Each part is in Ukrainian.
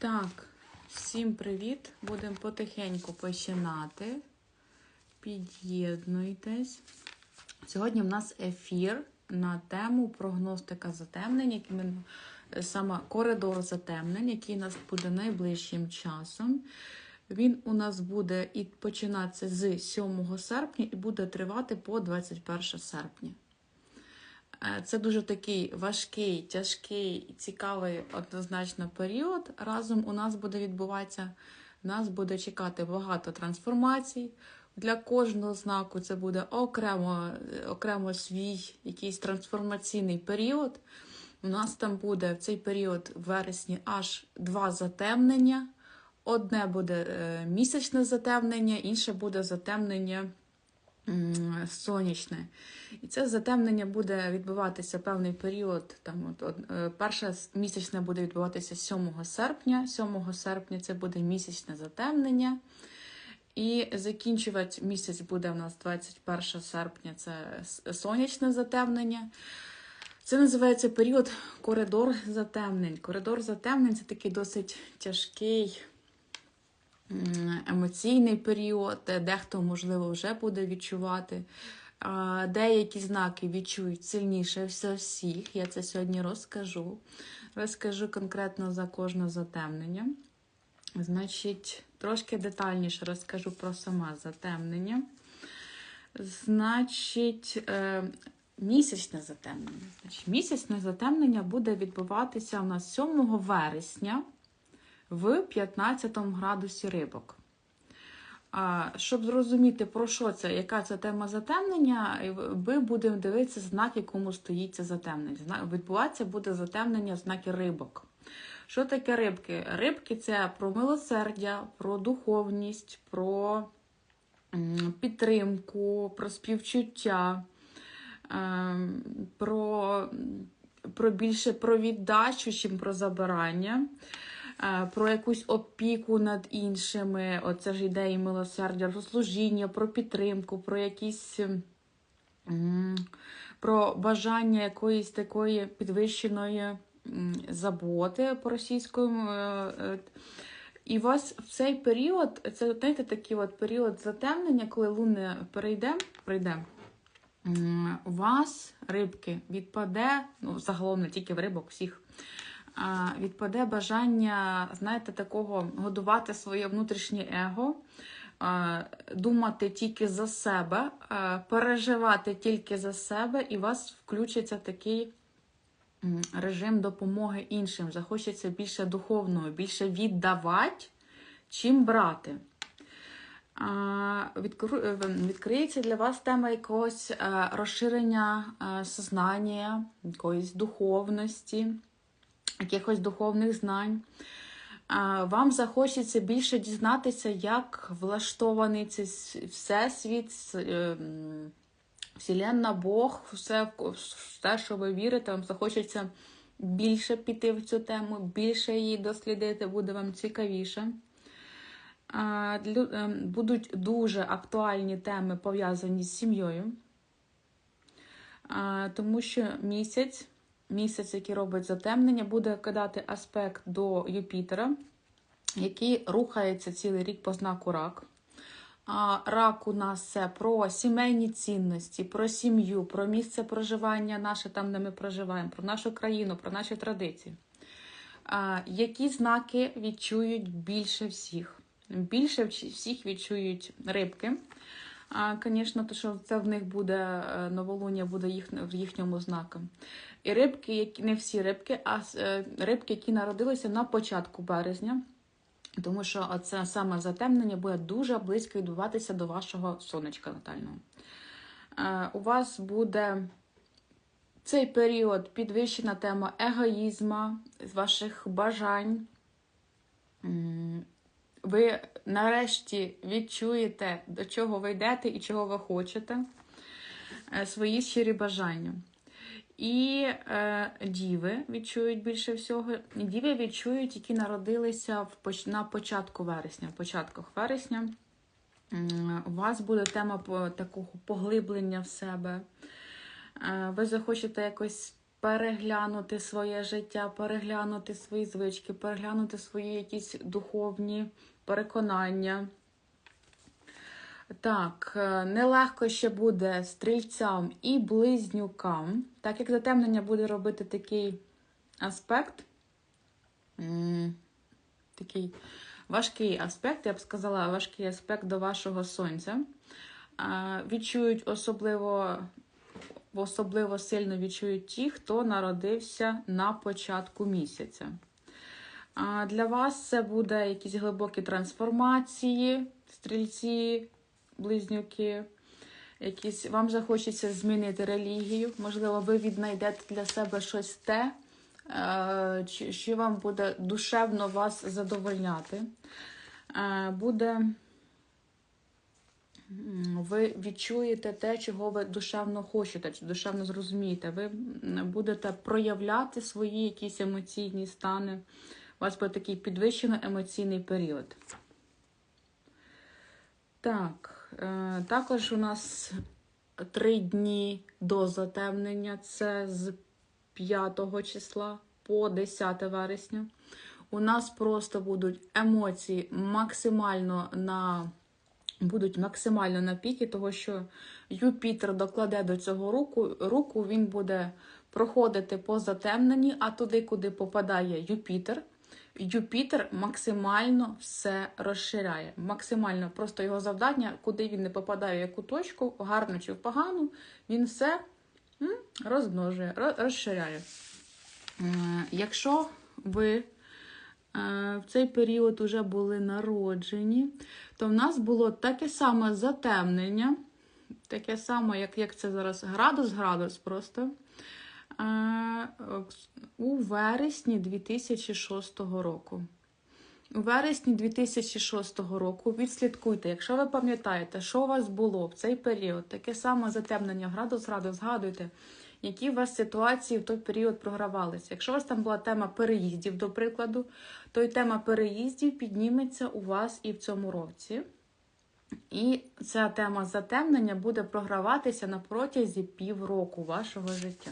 Так, всім привіт! Будемо потихеньку починати. Під'єднуйтесь. Сьогодні в нас ефір на тему прогностика затемнень, який ми, саме коридор затемнень, який нас буде найближчим часом. Він у нас буде і починатися з 7 серпня і буде тривати по 21 серпня. Е, Це дуже такий важкий, тяжкий і цікавий однозначно період. Разом у нас буде відбуватися, нас буде чекати багато трансформацій. Для кожного знаку це буде окремо, окремо свій якийсь трансформаційний період. У нас там буде в цей період в вересні аж два затемнення. Одне буде е, місячне затемнення, інше буде затемнення сонячне. І це затемнення буде відбуватися певний період. Там, от, е, перше місячне буде відбуватися 7 серпня. 7 серпня це буде місячне затемнення. І закінчувати місяць буде у нас 21 серпня, це сонячне затемнення. Це називається період коридор затемнень. Коридор затемнень це такий досить тяжкий емоційний період, дехто, можливо, вже буде відчувати. Деякі знаки відчують сильніше за всіх. Я це сьогодні розкажу. Розкажу конкретно за кожне затемнення. Значить, трошки детальніше розкажу про саме затемнення. Значить, е, місячне затемнення. Значить, місячне затемнення буде відбуватися у нас 7 вересня в 15 градусі рибок. Щоб зрозуміти, про що це, яка це тема затемнення, ми будемо дивитися знак, якому стоїть це затемнення. Відбуватися буде затемнення в знаки рибок. Що таке рибки? Рибки це про милосердя, про духовність, про підтримку, про співчуття, ем, про, про більше про віддачу, чим про забирання. Про якусь опіку над іншими, оце ж ідеї милосердя, про служіння, про підтримку, про якісь про бажання якоїсь такої підвищеної заботи по російською. е, е, І у вас в цей період, це знаєте, такий от період затемнення, коли луни перейде, прийде, у вас, рибки, відпаде, ну, загалом не тільки в рибок, всіх, відпаде бажання, знаєте, такого годувати своє внутрішнє его, думати тільки за себе, переживати тільки за себе, і у вас включиться такий режим допомоги іншим. Захочеться більше духовного, більше віддавати, чим брати. Е, Відкриється для вас тема якогось е, розширення е, сознання, якоїсь духовності, якихось духовних знань. Вам захочеться більше дізнатися, як влаштований цей всесвіт, с- е, Вселенна, Бог, все, все, що ви вірите, вам захочеться більше піти в цю тему, більше її дослідити, буде вам цікавіше. Ем, Будуть дуже актуальні теми пов'язані з сім'єю, тому що місяць, місяць, який робить затемнення, буде кидати аспект до Юпітера, який рухається цілий рік по знаку рак. Рак у нас це про сімейні цінності, про сім'ю, про місце проживання наше там, де ми проживаємо, про нашу країну, про наші традиції. Які знаки відчують більше всіх? Більше всіх відчують рибки. А, Звісно, то що це в них буде е, новолуння, буде їх в їхньому знаку. І рибки, які не всі рибки, а е, рибки, які народилися на початку березня. Тому що це саме затемнення буде дуже близько відбуватися до вашого сонечка натального. Е, У вас буде цей період підвищена тема егоїзму, ваших бажань. Ви нарешті відчуєте, до чого ви йдете і чого ви хочете, е, свої щирі бажання. І е, діви відчують більше всього. Діви відчують, які народилися в, на початку вересня. В початках вересня у вас буде тема такого поглиблення в себе. Е, ви захочете якось переглянути своє життя, переглянути свої звички, переглянути свої якісь духовні переконання. Так, е, нелегко ще буде стрільцям і близнюкам, так як затемнення буде робити такий аспект, такий важкий аспект, я б сказала, важкий аспект до вашого сонця. Е, Відчують особливо, особливо сильно відчують ті, хто народився на початку місяця. Для вас це буде якісь глибокі трансформації, стрільці, близнюки. Якісь вам захочеться змінити релігію. Можливо, ви віднайдете для себе щось те, е, що вам буде душевно вас задовольняти. Е, Буде ви відчуєте те, чого ви душевно хочете, чи душевно зрозумієте. Ви будете проявляти свої якісь емоційні стани. У вас буде такий підвищено емоційний період. Так, е, також у нас три дні до затемнення. Це з 5 числа по 10 вересня. У нас просто будуть емоції максимально на будуть максимально на піки, тому що Юпітер докладе до цього руку, руку він буде проходити по затемненні, а туди, куди попадає Юпітер, Юпітер максимально все розширяє. Максимально просто його завдання, куди він не попадає, в яку точку, гарно чи в погану, він все розмножує, розширяє. Е, Якщо ви в цей період вже були народжені, то в нас було таке саме затемнення, таке саме, як, як це зараз градус-градус просто. е, У вересні 2006 року. У вересні 2006 року відслідкуйте, якщо ви пам'ятаєте, що у вас було в цей період, таке саме затемнення градус-градус, згадуйте, які у вас ситуації в той період програвалися. Якщо у вас там була тема переїздів, до прикладу, то й тема переїздів підніметься у вас і в цьому році. І ця тема затемнення буде програватися на протязі півроку вашого життя.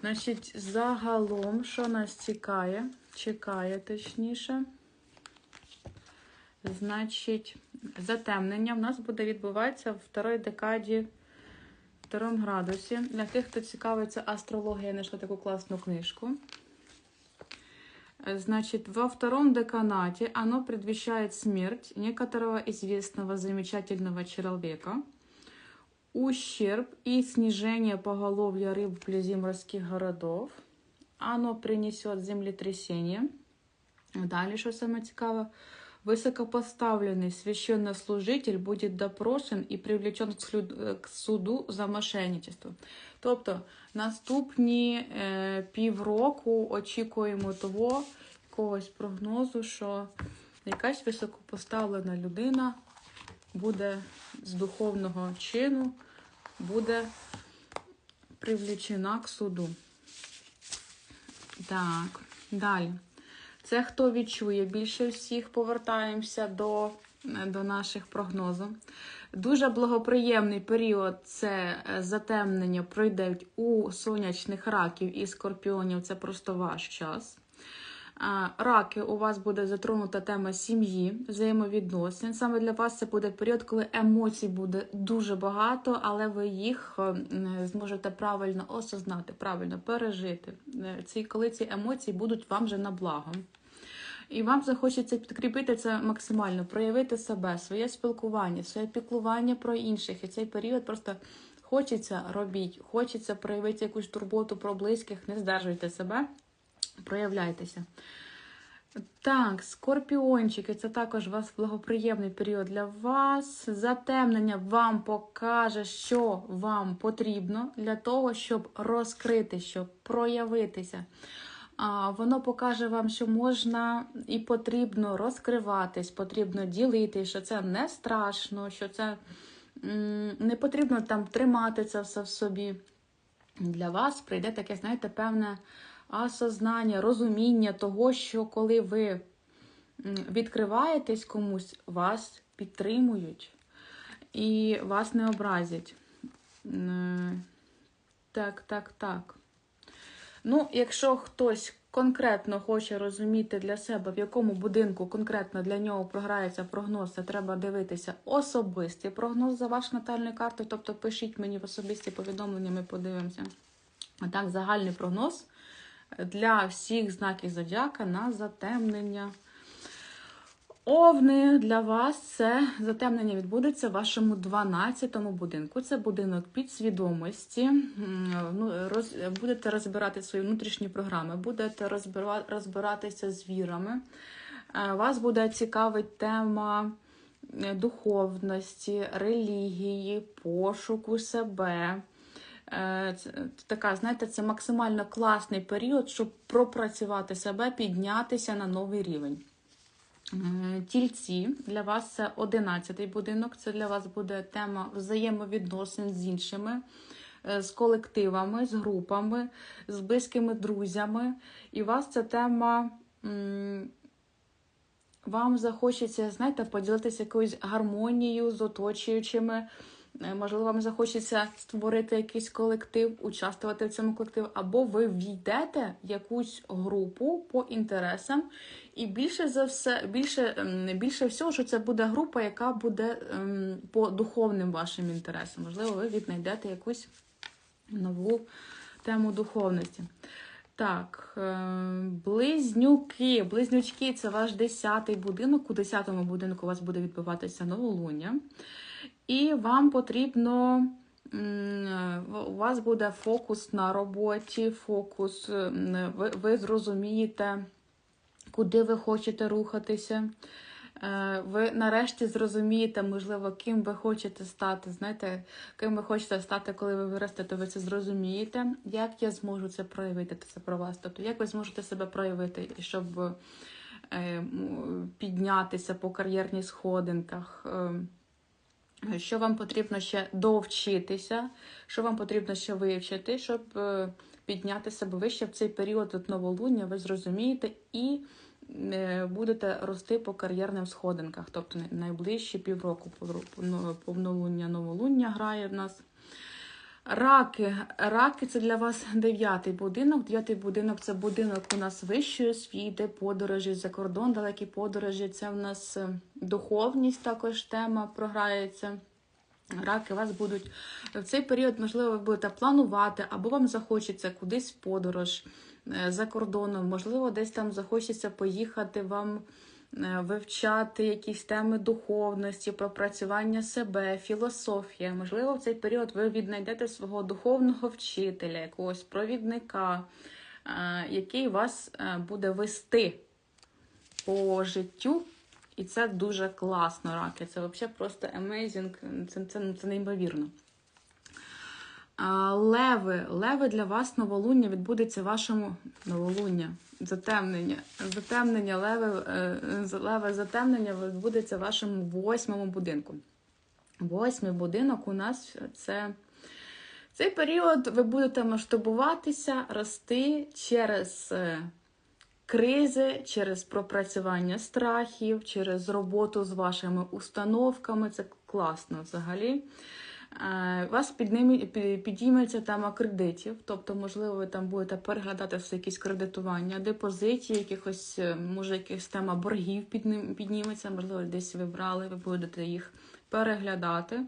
Значить, загалом, що нас цікає, чекає точніше. Значить, затемнення в нас буде відбуватися в второй декаді, втором градусі. Для тих, хто цікавиться астрологією, я знайшла таку класну книжку. Э, Значит, во втором деканате оно предвещает смерть некоторого известного замечательного человека, ущерб и снижение поголовья рыб вблизи морских городов. Оно принесет землетрясение. Далі, що саме цікаво, високопоставлений священнослужитель буде допрошен і привлечен к к суду за мошенничество. Тобто наступні е, півроку очікуємо того якогось прогнозу, що якась високопоставлена людина буде з духовного чину, буде привлечена к суду. Так, далі. Це хто відчує більше всіх, повертаємося до, до наших прогнозів. Дуже благоприємний період це е, затемнення пройде у сонячних раків і скорпіонів. Це просто ваш час. Раки, у вас буде затронута тема сім'ї, взаємовідносин. Саме для вас це буде період, коли емоцій буде дуже багато, але ви їх е, зможете правильно осознати, правильно пережити. Е, Ці, коли ці емоції будуть вам же на благо. І вам захочеться підкріпити це максимально, проявити себе, своє спілкування, своє піклування про інших. І цей період просто хочеться робіть, хочеться проявити якусь турботу про близьких, не здержуйте себе, проявляйтеся. Так, скорпіончики, це також у вас благоприємний період для вас. Затемнення вам покаже, що вам потрібно для того, щоб розкрити, щоб проявитися. Воно покаже вам, що можна і потрібно розкриватись, потрібно ділитись, що це не страшно, що це не потрібно там тримати це все в собі. Для вас прийде таке, знаєте, певне осознання, розуміння того, що коли ви відкриваєтесь комусь, вас підтримують і вас не образять. Так, так, так. Ну, якщо хтось конкретно хоче розуміти для себе, в якому будинку конкретно для нього програється прогноз, це треба дивитися особистий прогноз за вашою натальною картою. Тобто пишіть мені в особисті повідомлення, ми подивимося. А так, загальний прогноз для всіх знаків зодіака на затемнення. Овни для вас це затемнення відбудеться в вашому 12-му будинку. Це будинок підсвідомості. Ну, роз, Будете розбирати свої внутрішні програми, будете розбира, розбиратися з вірами. Е, вас буде цікавить тема е, духовності, релігії, пошуку себе. Е, така, знаєте, це максимально класний період, щоб пропрацювати себе, піднятися на новий рівень. Тільці для вас це 11-й будинок. Це для вас буде тема взаємовідносин з іншими, е, з колективами, з групами, з близькими друзями. І вас ця тема. Вам захочеться, знаєте, поділитися якоюсь гармонією з оточуючими. Е, можливо, вам захочеться створити якийсь колектив, участвувати в цьому колективі, або ви війдете в якусь групу по інтересам, і більше за все, більше ем, більше всього, що це буде група, яка буде ем, по духовним вашим інтересам. Можливо, ви віднайдете якусь нову тему духовності. Так, ем, близнюки. Близнючки це ваш 10-й будинок. У 10-му будинку у вас буде відбуватися новолуння. І вам потрібно, у вас буде фокус на роботі, фокус, ви, ви зрозумієте, куди ви хочете рухатися. Е, ви нарешті зрозумієте, можливо, ким ви хочете стати. Знаєте, ким ви хочете стати, коли ви виростете, ви це зрозумієте. Як я зможу це проявити? Це про вас. Тобто, як ви зможете себе проявити, щоб е, піднятися по кар'єрній сходинках? Що вам потрібно ще довчитися, що вам потрібно ще вивчити, щоб е, підняти себе вище в цей період від новолуння, ви зрозумієте і е, будете рости по кар'єрним сходинках. Тобто найближчі півроку повнолуння, новолуння грає в нас. Раки. Раки це для вас дев'ятий будинок. Дев'ятий будинок це будинок у нас вищої освіти, подорожі за кордон, далекі подорожі. Це в нас е, духовність також тема програється. Раки вас будуть в цей період, можливо, ви будете планувати, або вам захочеться кудись в подорож е, за кордоном, можливо, десь там захочеться поїхати вам. Е, вивчати якісь теми духовності, пропрацювання себе, філософія. Можливо, в цей період ви віднайдете свого духовного вчителя, якогось провідника, е, який вас е, буде вести по життю. І це дуже класно, раки. Це взагалі просто amazing, це, це, це неймовірно. Леви. Леви для вас новолуння відбудеться вашому новолуння. Затемнення. Затемнення, леве, е, леве затемнення відбудеться в вашому восьмому будинку. Восьмий будинок у нас це. Цей період ви будете масштабуватися, рости через е, кризи, через пропрацювання страхів, через роботу з вашими установками. Це класно взагалі. Вас підійметься тема кредитів, тобто, можливо, ви там будете переглядати все якісь кредитування, депозитів, якихось, е, може, якась тема боргів підніметься, можливо, десь ви брали, ви будете їх переглядати.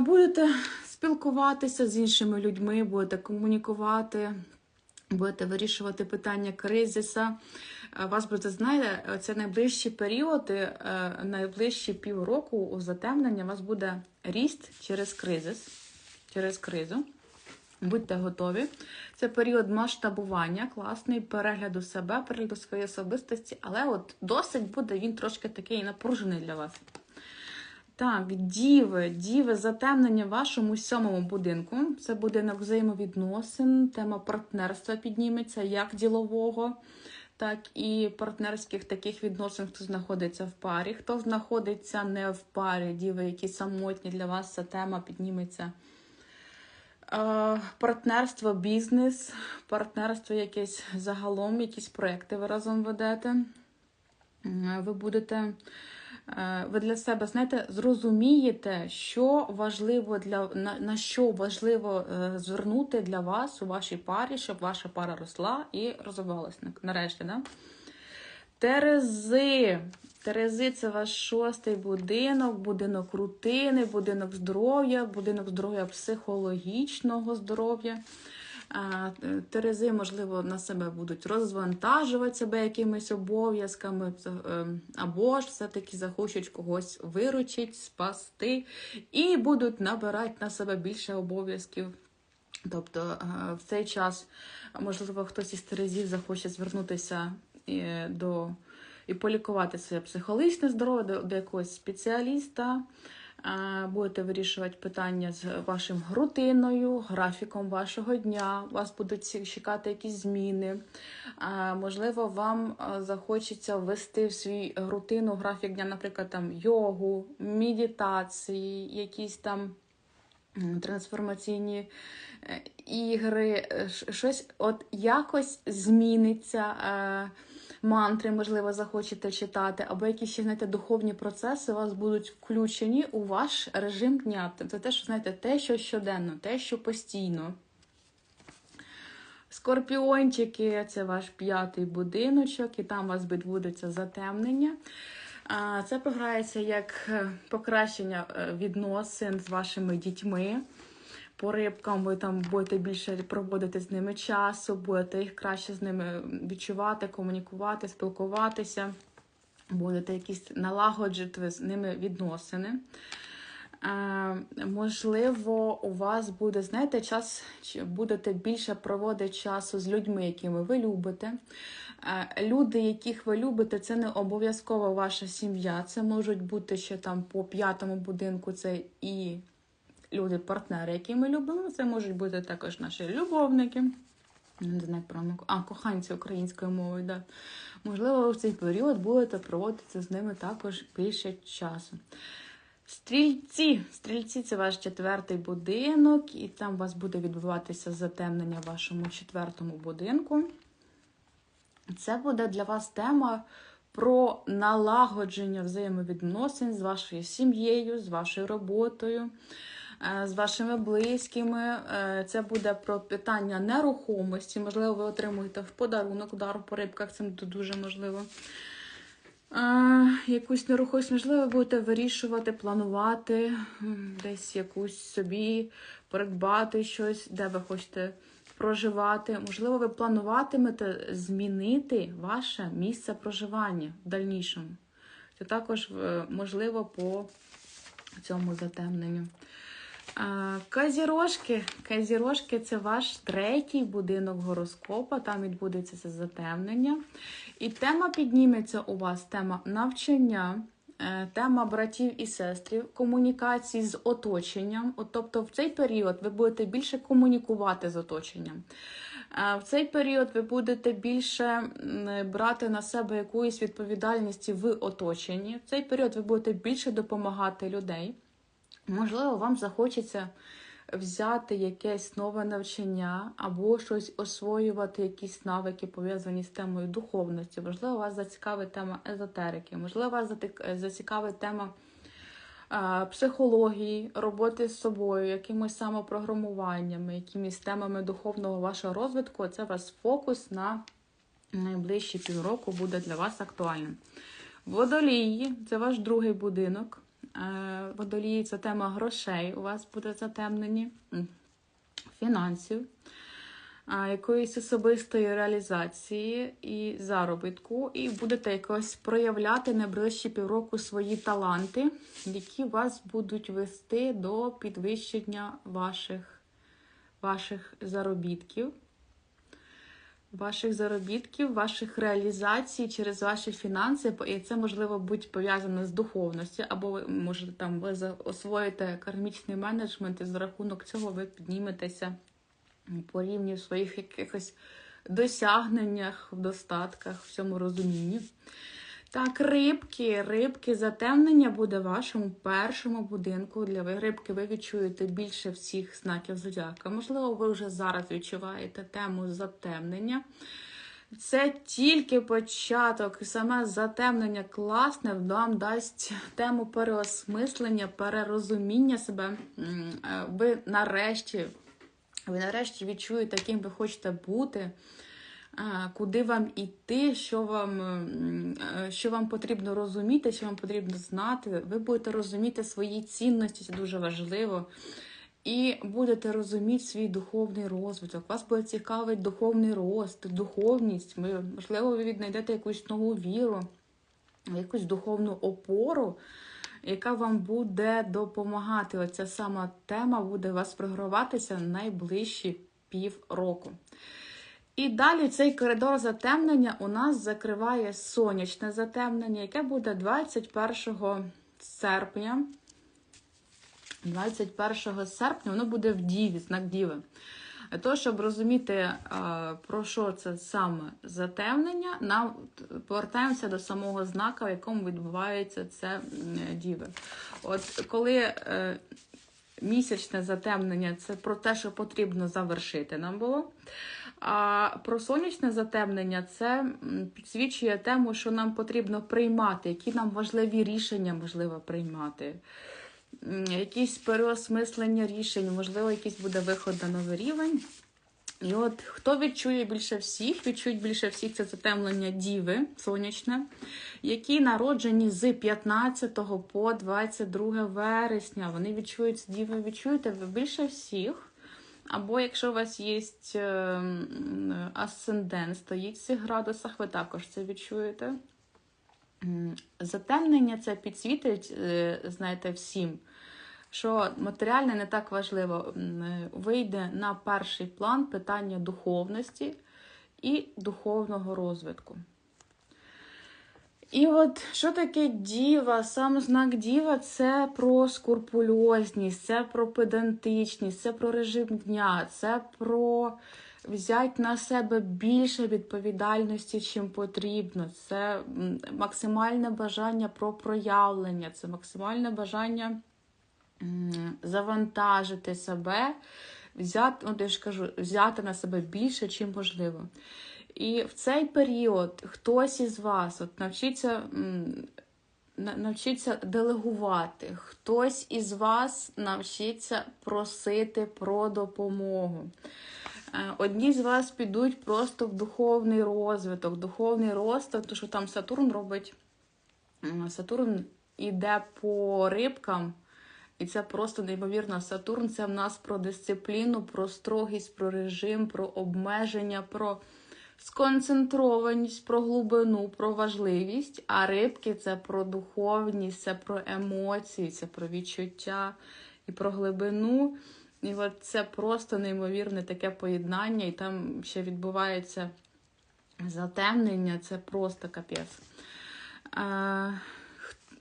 Будете спілкуватися з іншими людьми, будете комунікувати, будете вирішувати питання кризиса. Е, вас буде, знаєте, це найближчі періоди, е, найближчі півроку у затемнення у вас буде ріст через кризис, через кризу. Будьте готові. Це період масштабування, класний перегляду себе, перегляду своєї особистості, але от досить буде він трошки такий напружений для вас. Так, діви, діви, затемнення в вашому сьомому будинку. Це будинок взаємовідносин, тема партнерства підніметься, як ділового, так і партнерських таких відносин, хто знаходиться в парі. Хто знаходиться не в парі, діви, які самотні для вас ця тема підніметься. Е, партнерство, бізнес, партнерство якесь загалом, якісь проекти ви разом ведете. Ви будете е, ви для себе знаєте, зрозумієте, що важливо для на, на що важливо е, звернути для вас у вашій парі, щоб ваша пара росла і розвивалася нарешті. Да? Терези. Терези це ваш шостий будинок, будинок рутини, будинок здоров'я, будинок здоров'я психологічного здоров'я. Е, Терези, можливо, на себе будуть розвантажувати себе якимись обов'язками, е, або ж все-таки захочуть когось виручити, спасти, і будуть набирати на себе більше обов'язків. Тобто е, в цей час, можливо, хтось із Терезів захоче звернутися до і полікувати своє психологічне здоров'я до, до якогось спеціаліста. Е, Будете вирішувати питання з вашим рутиною, графіком вашого дня. Вас будуть чекати якісь зміни. Е, Можливо, вам е, захочеться ввести в свій рутину графік дня, наприклад, там йогу, медитації, якісь там трансформаційні е, ігри, е, щось от якось зміниться. Мантри, можливо, захочете читати, або якісь ще знаєте, духовні процеси у вас будуть включені у ваш режим дня. Це те, що знаєте, те, що щоденно, те, що постійно. Скорпіончики це ваш п'ятий будиночок, і там у вас відбудеться затемнення. Це програється як е, покращення е, відносин з вашими дітьми. По рибкам ви там будете більше проводити з ними часу, будете їх краще з ними відчувати, комунікувати, спілкуватися, будете якісь налагоджувати з ними відносини. Е, можливо, у вас буде, знаєте, час, чи будете більше проводити часу з людьми, якими ви любите. Е, Люди, яких ви любите, це не обов'язково ваша сім'я. Це можуть бути ще там по п'ятому будинку, це і люди, партнери, які ми любимо. Це можуть бути також наші любовники. Знаю, правильно. А, коханці українською мовою, да. Можливо, в цей період будете проводити з ними також більше часу. Стрільці. Стрільці це ваш четвертий будинок, і там у вас буде відбуватися затемнення в вашому четвертому будинку. Це буде для вас тема про налагодження взаємовідносин з вашою сім'єю, з вашою роботою, з вашими близькими. Е, Це буде про питання нерухомості. Можливо, ви отримуєте в подарунок удар по рибках, це дуже можливо. Е, Якусь нерухомість, можливо, ви будете вирішувати, планувати десь якусь собі, придбати щось, де ви хочете проживати. Можливо, ви плануватимете змінити ваше місце проживання в дальнішому. Це також е, можливо по цьому затемненню. Казірожки. Казірожки це ваш третій будинок гороскопа. Там відбудеться це затемнення. І тема підніметься у вас тема навчання, е, тема братів і сестрів, комунікації з оточенням. От, тобто в цей період ви будете більше комунікувати з оточенням. Е, В цей період ви будете більше брати на себе якоїсь відповідальності в оточенні. В цей період ви будете більше допомагати людей. Можливо, вам захочеться взяти якесь нове навчання або щось освоювати, якісь навики пов'язані з темою духовності. Можливо, вас зацікавить тема езотерики, можливо, вас зацікавить тема психології, роботи з собою, якимось самопрограмуваннями, якимись темами духовного вашого розвитку. Це вас фокус на найближчі півроку буде для вас актуальним. Водолії це ваш другий будинок. Е, Водолії це тема грошей. У вас буде затемнені, фінансів, якоїсь особистої реалізації і заробітку, і будете якось проявляти найближчі півроку свої таланти, які вас будуть вести до підвищення ваших, ваших заробітків ваших заробітків, ваших реалізацій через ваші фінанси, і це можливо бути пов'язано з духовністю, або ви можете там ви освоїте кармічний менеджмент, і за рахунок цього ви підніметеся по рівню своїх якихось досягненнях, в достатках, в цьому розумінні. Так, рибки, рибки, затемнення буде в вашому першому будинку. Для ви рибки ви відчуєте більше всіх знаків зодіака. Можливо, ви вже зараз відчуваєте тему затемнення. Це тільки початок, і саме затемнення класне вам дасть тему переосмислення, перерозуміння себе. Е, Ви нарешті, ви нарешті відчуєте, ким ви хочете бути, куди вам іти, що вам, е, що вам потрібно розуміти, що вам потрібно знати. Ви будете розуміти свої цінності, це дуже важливо. І будете розуміти свій духовний розвиток. Вас буде цікавий духовний рост, духовність. Ви, можливо, ви віднайдете якусь нову віру, якусь духовну опору, яка вам буде допомагати. Оця сама тема буде вас програватися найближчі півроку. І далі цей коридор затемнення у нас закриває сонячне затемнення, яке буде 21 серпня. 21 серпня воно буде в Діві, знак Діви. Для того, щоб розуміти, про що це саме затемнення, нам повертаємося до самого знака, в якому відбувається це Діви. От коли е, місячне затемнення це про те, що потрібно завершити нам було. А про сонячне затемнення це підсвічує тему, що нам потрібно приймати, які нам важливі рішення можливо приймати. Якісь переосмислення рішень, можливо, якийсь буде виход на новий рівень. І от хто відчує більше всіх, відчують більше всіх це затемнення Діви сонячне, які народжені з 15 по 22 вересня. Вони відчують Діви, відчуєте ви більше всіх. Або якщо у вас є асцендент, стоїть в цих градусах, ви також це відчуєте. Затемнення це підсвітить, е, знаєте, всім, що матеріальне не так важливо. Е, Вийде на перший план питання духовності і духовного розвитку. І от що таке діва? Сам знак діва це про скрупульозність, це про педантичність, це про режим дня, це про взяти на себе більше відповідальності, чим потрібно. Це максимальне бажання про проявлення, це максимальне бажання завантажити себе, взяти, от я ж кажу, взяти на себе більше, чим можливо. І в цей період хтось із вас от навчиться, навчиться делегувати, хтось із вас навчиться просити про допомогу. Е, Одні з вас підуть просто в духовний розвиток, духовний розвиток, тому що там Сатурн робить. Сатурн іде по рибкам, і це просто неймовірно. Сатурн це в нас про дисципліну, про строгість, про режим, про обмеження, про сконцентрованість, про глибину, про важливість. А рибки це про духовність, це про емоції, це про відчуття і про глибину. І от це просто неймовірне таке поєднання, і там ще відбувається затемнення, це просто капець.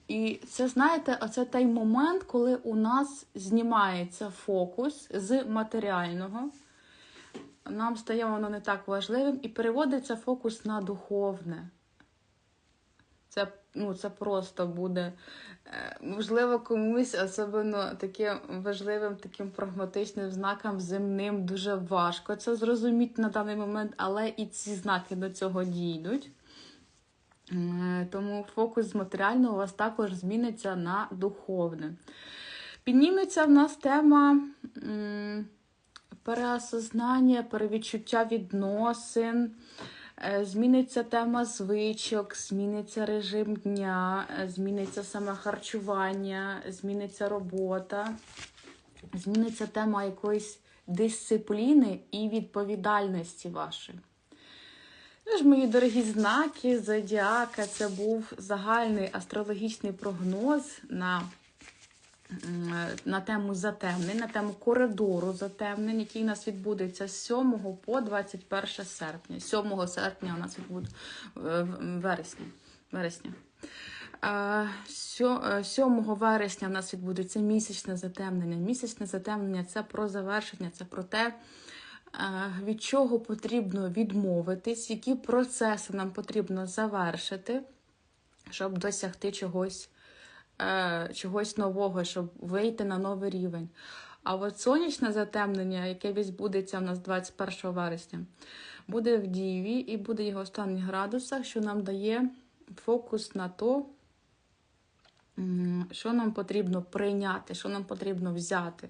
І це, знаєте, оце той момент, коли у нас знімається фокус з матеріального. Нам стає воно не так важливим, і переводиться фокус на духовне. Це, ну, це просто буде, е, можливо, комусь, особливо таким важливим, таким прагматичним знаком земним, дуже важко це зрозуміти на даний момент, але і ці знаки до цього дійдуть. Е, Тому фокус з матеріального у вас також зміниться на духовне. Підніметься в нас тема переосознання, перевідчуття відносин. Е, Зміниться тема звичок, зміниться режим дня, е, зміниться саме харчування, зміниться робота, зміниться тема якоїсь дисципліни і відповідальності вашої. Ну ж, мої дорогі знаки Зодіака, це був загальний астрологічний прогноз на, на тему затемнень, на тему коридору затемнень, який у нас відбудеться з 7 по 21 серпня. 7 серпня у нас відбуде е, вересня. вересня. Е, сьо- е, 7 вересня у нас відбудеться місячне затемнення. Місячне затемнення це про завершення, це про те, е, від чого потрібно відмовитись, які процеси нам потрібно завершити, щоб досягти чогось, е, чогось нового, щоб вийти на новий рівень. А от сонячне затемнення, яке відбудеться у нас 21 вересня, буде в Діві і буде його останніх градусах, що нам дає фокус на то, що нам потрібно прийняти, що нам потрібно взяти.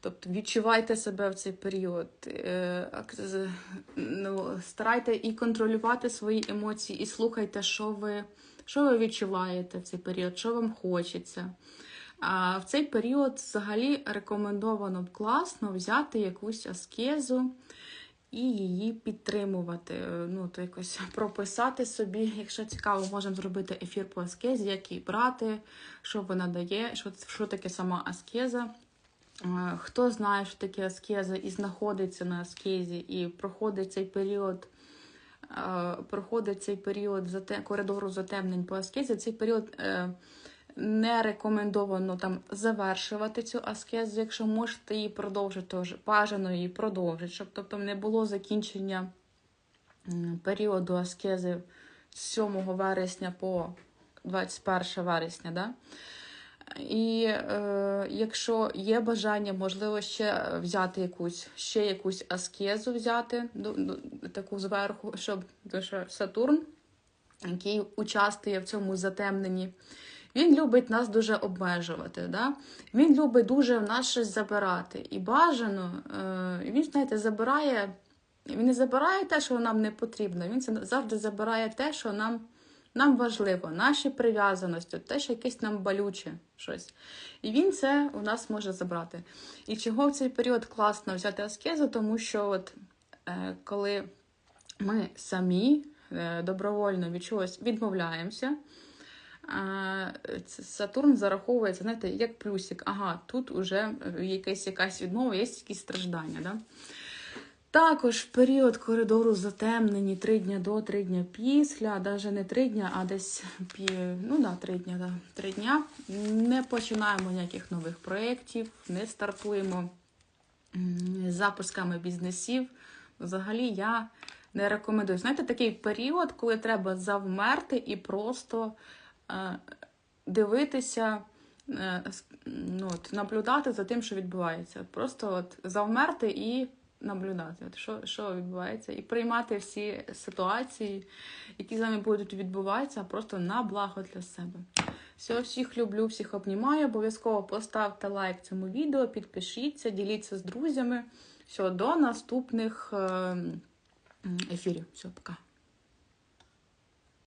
Тобто відчувайте себе в цей період, е, ну, старайте і контролювати свої емоції, і слухайте, що ви, що ви відчуваєте в цей період, що вам хочеться. А в цей період взагалі рекомендовано б класно взяти якусь аскезу і її підтримувати. Е, Ну, то якось прописати собі. Якщо цікаво, можемо зробити ефір по аскезі, як її брати, що вона дає, що, що таке сама аскеза. Хто знає, що таке аскеза і знаходиться на аскезі, і проходить цей період, проходить цей період коридору затемнень по аскезі, цей період е, не рекомендовано там завершувати цю аскезу. Якщо можете її продовжити, бажано її продовжити, щоб тобто не було закінчення періоду аскези з 7 вересня по 21 вересня. Да? І е, якщо є бажання, можливо, ще взяти якусь, ще якусь аскезу взяти ду- ду- таку зверху, щоб що Сатурн, який участвує в цьому затемненні, він любить нас дуже обмежувати. Да? Він любить дуже в нас щось забирати. І бажано, е, він, знаєте, забирає, він не забирає те, що нам не потрібно. Він завжди забирає те, що нам, нам важливо, наші прив'язаності, те, що якесь нам болюче щось. І він це у нас може забрати. І чого в цей період класно взяти аскезу, тому що от, е, коли ми самі е, добровольно від чогось відмовляємося, це- Сатурн зараховується, знаєте, як плюсик. Ага, тут уже якась, якась відмова, є якісь страждання. Да? Також в період коридору затемнені три дня до, три дня після, навіть не три дня, а десь ну да, три дня, да, три дня. Не починаємо ніяких нових проєктів, не стартуємо з запусками бізнесів. Взагалі я не рекомендую. Знаєте, такий період, коли треба завмерти і просто е, дивитися, е, ну, от, наблюдати за тим, що відбувається. Просто от, завмерти і наблюдати, от, що, що відбувається, і приймати всі ситуації, які з вами будуть відбуватися, просто на благо для себе. Все, всіх люблю, всіх обнімаю. Обов'язково поставте лайк цьому відео, підпишіться, діліться з друзями. Все, до наступних ем, ефірів. Все, пока.